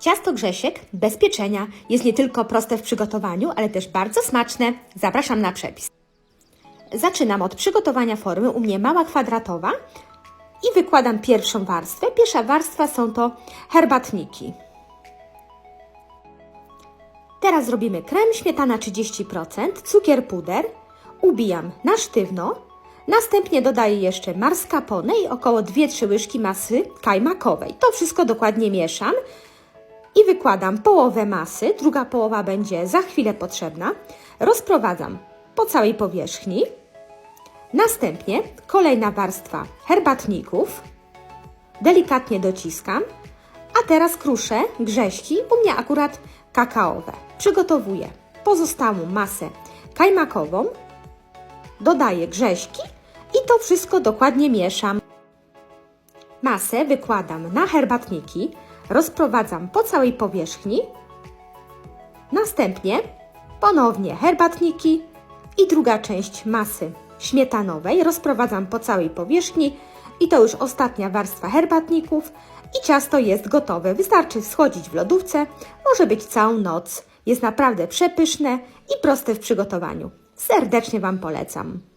Ciasto Grzesiek bez pieczenia jest nie tylko proste w przygotowaniu, ale też bardzo smaczne. Zapraszam na przepis. Zaczynam od przygotowania formy, u mnie mała kwadratowa i wykładam pierwszą warstwę. Pierwsza warstwa są to herbatniki. Teraz zrobimy krem, śmietana 30%, cukier puder, ubijam na sztywno, następnie dodaję jeszcze mascarpone i około 2-3 łyżki masy kajmakowej. To wszystko dokładnie mieszam i wykładam połowę masy, druga połowa będzie za chwilę potrzebna. Rozprowadzam po całej powierzchni. Następnie kolejna warstwa herbatników. Delikatnie dociskam. A teraz kruszę grześki, u mnie akurat kakaowe. Przygotowuję pozostałą masę kajmakową. Dodaję grześki i to wszystko dokładnie mieszam. Masę wykładam na herbatniki, rozprowadzam po całej powierzchni. Następnie ponownie herbatniki i druga część masy śmietanowej rozprowadzam po całej powierzchni i to już ostatnia warstwa herbatników i ciasto jest gotowe. Wystarczy schodzić w lodówce, może być całą noc. Jest naprawdę przepyszne i proste w przygotowaniu. Serdecznie Wam polecam.